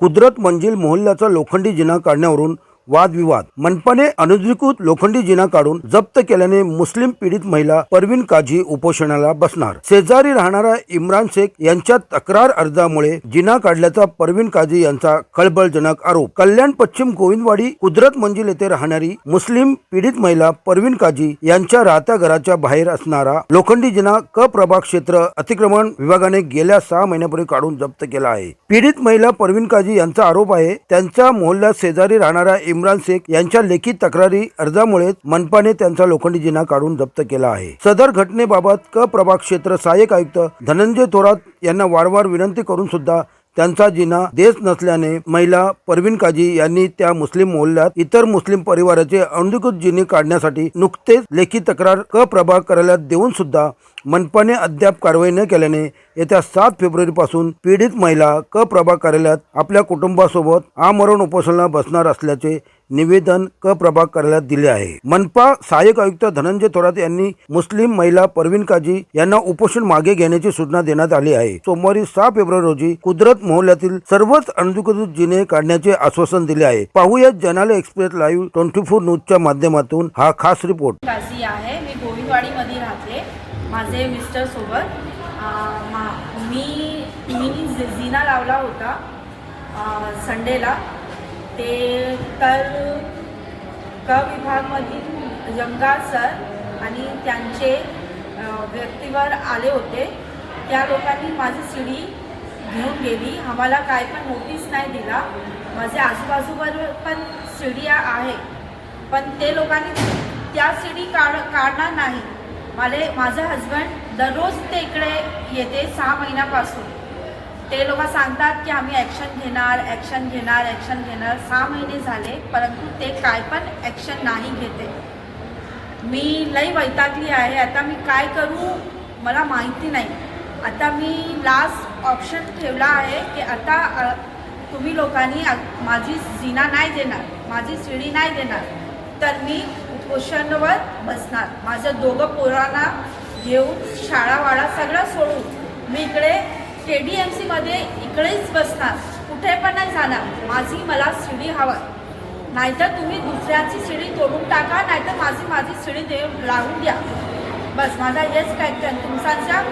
कुदरत मंजिल मोहल्ल्याचा लोखंडी जिना काढण्यावरून वादविवाद. मनपाने अनधिकृत लोखंडी जिना काढून जप्त केल्याने मुस्लिम पीडित महिला परवीन काझी उपोषणाला बसणार. शेजारी राहणारा इम्रान शेख यांच्या तक्रार अर्जामुळे जिना काढल्याचा परवीन काझी यांचा खळबळजनक आरोप. कल्याण पश्चिम गोविंदवाडी कुदरत मंजिल येथे राहणारी मुस्लिम पीडित महिला परवीन काझी यांच्या राहत्या घराच्या बाहेर असणारा लोखंडी जिना क प्रभाग क्षेत्र अतिक्रमण विभागाने गेल्या सहा महिन्यापूर्वी काढून जप्त केला आहे. पीडित महिला परवीन काझी यांचा आरोप आहे त्यांच्या मोहल्ल्यात शेजारी राहणारा इम्रान शेख यांच्या लेखी तक्रारी अर्जामुळे मनपाने त्यांचा लोखंडी जिना काढून जप्त केला आहे. सदर घटनेबाबत क प्रभाग क्षेत्र सहाय्यक आयुक्त धनंजय थोरात यांना वारंवार विनंती करून सुद्धा त्यांचा जिना देत नसल्याने महिला परवीन काजी यांनी त्या मुस्लिम मोहल्ल्यात इतर मुस्लिम परिवाराचे अनधिकृत जिने काढण्यासाठी नुकतेच लेखी तक्रार क प्रभाग कार्यालयात देऊन सुद्धा मनपाने अद्याप कारवाई न केल्याने येत्या सात फेब्रुवारीपासून पीडित महिला क प्रभा कार्यालयात आपल्या कुटुंबासोबत आमरण उपोषणाला बसणार असल्याचे निवेदन क प्रभाग कार्यालयात दिले आहे. मनपा सहाय्यक आयुक्त धनंजय थोरात यांनी मुस्लिम महिला परवीन काजी यांना उपोषण मागे घेण्याची सूचना देण्यात आली आहे. सोमवारी सहा फेब्रुवारी रोजी कुदरत मोहल्ल्यातील सर्वच अनधिकृत जिने काढण्याचे आश्वासन दिले आहे. पाहूया जनाले एक्सप्रेस लाईव्ह ट्वेंटी फोर न्यूजच्या माध्यमातून हा खास रिपोर्ट. आहे. मी गोविंदवाडीमध्ये राहते. माझे मिस्टरसोबत मा- मी मी झिना लावला होता संडेला ते तर क विभागमधील जंगार सर आणि त्यांचे व्यक्तीवर आले होते. त्या लोकांनी माझी शिडी घेऊन गेली. आम्हाला काय पण नोटीस नाही दिला. माझे आजूबाजूवर पण शिड्या आहे. पण ते लोकांनी त्या सीडी काढ काढणार नाही. मला माझं हजबंड दररोज ते इकडे येते सहा महिन्यापासून. ते लोक सांगतात की आम्ही ॲक्शन घेणार ॲक्शन घेणार ॲक्शन घेणार. सहा महिने झाले परंतु ते काय पण ॲक्शन नाही घेते. मी लई वैतागली आहे. आता मी काय करू मला माहिती नाही. आता मी लास्ट ऑप्शन ठेवला आहे की आता तुम्ही लोकांनी माझी जिना नाही देणार माझी शिडी नाही देणार. तर मी उपोषणावर बसणार. माझ्या दोघं पोरांना घेऊन शाळावाडा सगळं सोडून मी इकडे के डी एम सीमध्ये इकडेच बसणार. कुठे पण नाही जाणार. माझी मला शिडी हवा. नाहीतर तुम्ही दुसऱ्याची शिडी तोडून टाका नाहीतर माझी माझी शिडी देऊन लावून द्या. बस माझा हेच काय काय तुमच्या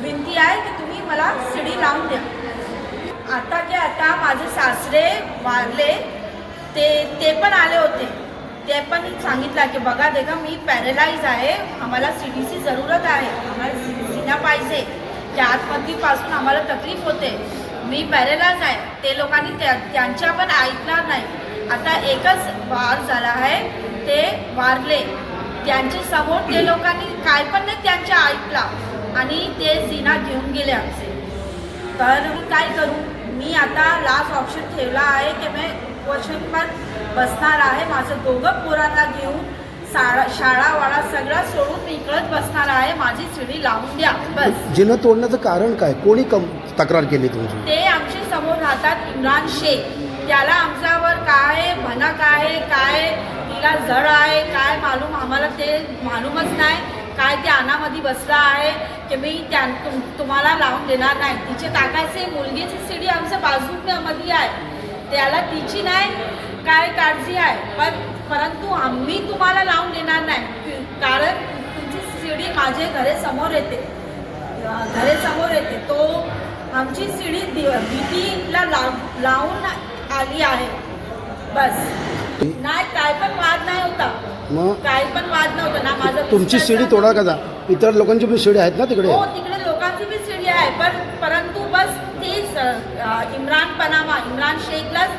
विनंती आहे की तुम्ही मला शिडी लावून द्या. आता की आता माझे सासरे वारले ते ते पण आले होते. ते पण सांगितलं की बघा देखा मी पॅरेलाईज आहे. आम्हाला सी डीची जरूरत आहे. आम्हाला सिना पाहिजे. त्या आतमधीपासून आम्हाला तकलीफ होते. मी पॅरेलाईज आहे. ते लोकांनी त्या त्यांच्या पण ऐकणार नाही. आता एकच वार झाला आहे. ते वारले. त्यांचे समोर ते लोकांनी काय पण नाही त्यांच्या ऐकला. आणि ते जिना घेऊन गेले आमचे. तर मी काय करू? मी आता लास्ट ऑप्शन ठेवला आहे की मी क्वेश्चन पण बसणार आहे. माझं दोघं पोरांना घेऊन शाळा शाळावाडा सगळं सोडून मी इकडंच बसणार आहे. माझी शिडी लावून द्या. बस. जिनं तोडण्याचं कारण काय? कोणी कम तक्रार केली तुमची? ते आमच्यासमोर राहतात इम्रान शेख. त्याला आमच्यावर काय भनक आहे काय तिला जड आहे काय मालूम? आम्हाला ते मालूमच नाही. काय त्या अनामध्ये बसला आहे की मी त्या तुम तुम्हाला लावून देणार नाही. तिचे काकाचे मुलगीची सीडी आमच्या बाजूमध्ये आहे. त्याला तिची नाही. काय काळजी आहे? पण परंतु आम्ही तुम्हाला लावून देणार नाही. कारण तुमची सीडी माझे घरेसमोर येते. घरेसमोर येते. तो आमची सीडी भीतीला लाव लावून आली आहे. बस. नाही काय पण वाद नाही होता. मग? काय पण वाद नव्हता. ना माझं तुमची शिडी तोडा का जा? इतर लोकांची पण शिडी आहेत ना तिकडे? हो तिकडे लोकांची बी सीडी आहे. पण परंतु बस तेच इम्रान पनामा इम्रान शेखलाच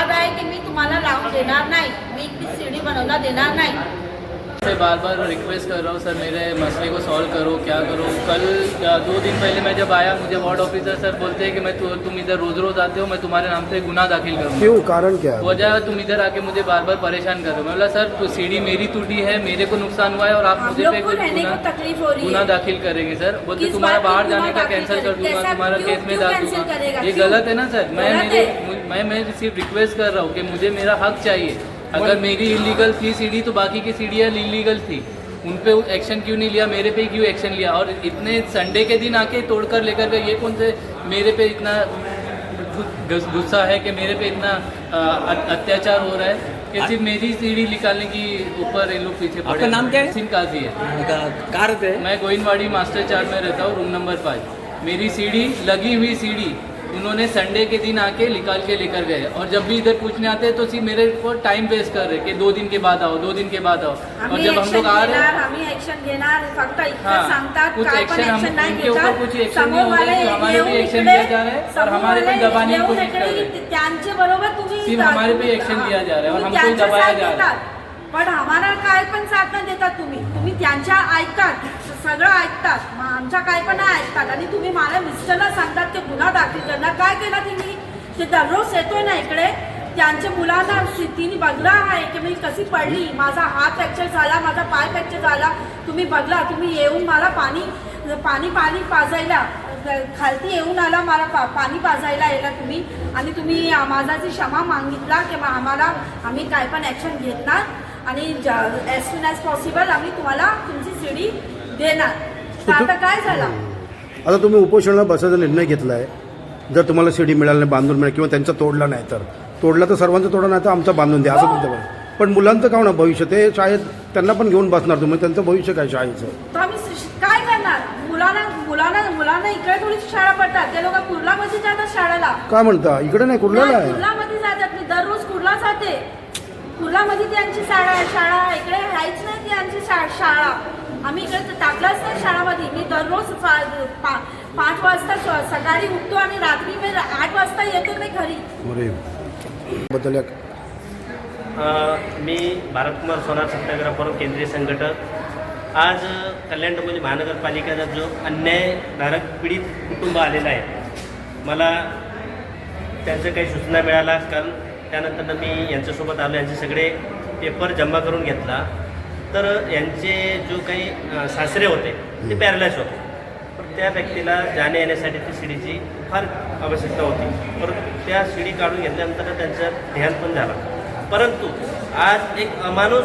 वाद आहे की मी तुम्हाला लावून देणार नाही. मी ती सीडी बनवला देणार नाही. से बार बार रिक्वेस्ट कर रहा हूँ सर मेरे मसले को सॉल्व करो क्या करो? कल दो दिन पहले मैं जब आया मुझे वार्ड ऑफिसर सर बोलते हैं कि मैं तु, तुम इधर रोज रोज आते हो मैं तुम्हारे नाम से गुना दाखिल करूँगा। क्यों? कारण क्या है? वजह तुम इधर आके मुझे बार बार परेशान कर रहे हो। मैं बोला सर तो सीढ़ी मेरी टूटी है मेरे को नुकसान हुआ है और आप मुझे पे गुना को तकलीफ़ हो रही गुना दाखिल करेंगे सर। बोलते किस तुम्हारा बाहर जाने का कैंसिल कर दूँगा तुम्हारा केस में डाल दूँगा। ये गलत है ना सर। मैं मेरे। मु- मैं सिर्फ़ रिक्वेस्ट कर रहा हूँ कि मुझे मेरा हक चाहिए। अगर मेरी इलीगल थी सीढ़ी तो बाकी की सीढ़ियाँ इलीगल थी। उन पे एक्शन क्यों नहीं लिया? मेरे पे क्यों एक्शन लिया? और इतने संडे के दिन आके तोड़कर लेकर गए ये कौन से मेरे पे इतना गुस्सा है कि मेरे पे इतना अत्याचार हो रहा है कि सिर्फ़ मेरी सीढ़ी निकालने की ऊपर ये लोग पीछे पड़े आपका नाम क्या है? सिंह काजी है। हैं मैं गोइनवाड़ी मास्टर चार में रहता हूँ रूम नंबर पाँच मेरी सीढ़ी लगी हुई सीढ़ी उन्होंने संडे के दिन आके निकाल के लेकर गए। और जब भी इधर पूछने आते हैं तो सिर्फ़ मेरे को टाइम वेस्ट कर रहे कि दो दिन के बाद आओ दो दिन के बाद आओ। और जब हम लोग आ रहे हैं हाँ, कुछ पण हम- उनके ऊपर कुछ action नहीं हो रहा है, हमारे action इकडे- लिया जा रहा है और हमारे पे दबाने की कोशिश कर रहे हैं। सिर्फ़ हमारे पे action लिया जा रहा है और हमको दबाया जा रहा है। पण आम्हाला काय पण साथ नाही देतात तुम्ही. तुम्ही त्यांच्या ऐकतात सगळं ऐकतात. मग आमच्या काय पण नाही ऐकतात. आणि तुम्ही मला मिस्टरला सांगतात ते गुन्हा दाखल करणार. काय केला तिने? ते दररोज येतोय ना इकडे. त्यांच्या मुलांना तिने बघला आहे की मी कशी पडली. माझा हात फ्रॅक्चर झाला माझा पाय फ्रॅक्चर झाला. तुम्ही बघला तुम्ही येऊन मला पाणी पाणी पाणी पाजायला खालती येऊन आला मला पा पाणी पाजायला यायला तुम्ही. आणि तुम्ही माझाची क्षमा मागितला की आम्हाला आम्ही काय पण ॲक्शन घेतला आणि ॲज सून ॲज पॉसिबल आम्ही तुम्हाला तुमची सीडी देणार. तर आता काय झालं? आता तुम्ही उपोषणाला बसायचा निर्णय घेतला आहे जर तुम्हाला सीडी मिळाली नाही बांधून मिळेल किंवा त्यांचा तोडला नाही तर. तोडला तर सर्वांचा तोडा नाही तर आमचा बांधून द्या असं तुमचं म्हणणं. पण मुलांचं काय होणार? भविष्य ते शाळेत त्यांना पण घेऊन बसणार तुम्ही त्यांचं भविष्य काय शाळेचं? तर आम्ही श- काय करणार? मुलांना मुलांना मुलांना इकडे थोडीशी शाळा पडतात. ते लोक कुर्लामध्ये जातात शाळेला. काय म्हणता? इकडे नाही कुठल्याला नाही, आहे. कुर्लामध्ये जातात. मी दररोज कुर्ला जाते. कुर्लामध्ये त्यांची शाळा आहे शाळा आहे. इकडे आहेच नाही त्यांची शा- शाळा. आम्ही इकडे तर टाकलाच नाही शाळामध्ये. मी दररोज पा- पा- पाच वाजता स- सकाळी उठतो आणि रात्री मी आठ वाजता येतो मी घरी. मी भारतकुमार सोनार सत्याग्रह फोरम केंद्रीय संघटक. आज कल्याण डोंबिवली महानगरपालिकेचा जो अन्यायधारक पीडित कुटुंब आलेलं आहे. मला त्यांचं काही सूचना मिळाला कारण त्यानंतर मी यांच्यासोबत आलो यांचे सगळे पेपर जमा करून घेतला. तर यांचे जो काही सासरे होते ते पॅरलाइज होते. पण त्या व्यक्तीला जाण्या येण्यासाठी ती शिडीची फार आवश्यकता होती. परंतु त्या शिडी काढून घेतल्यानंतर त्यांचं ध्यान पण झालं. परंतु आज एक अमानुष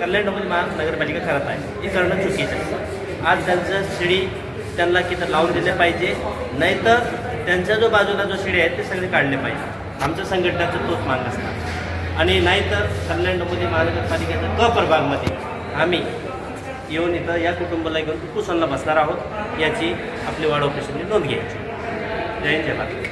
कल्याण डोंबिवली महानगरपालिका करत आहे. हे करणं चुकीचं आहे. आज त्यांचं शिडी त्यांना किती लावून दिले पाहिजे नाहीतर त्यांच्या जो बाजूला जो शिडी आहेत ते सगळे काढले पाहिजे. आमच्या संघटनेचं तोच मांग असणार. आणि नाहीतर कल्याण डोंबिवली महानगरपालिकेच्या क प्रभागमध्ये आम्ही येऊन इथं या कुटुंबाला घेऊन कुसनला बसणार आहोत याची आपली वाढ नोंद घ्यायची. जय जय भारत.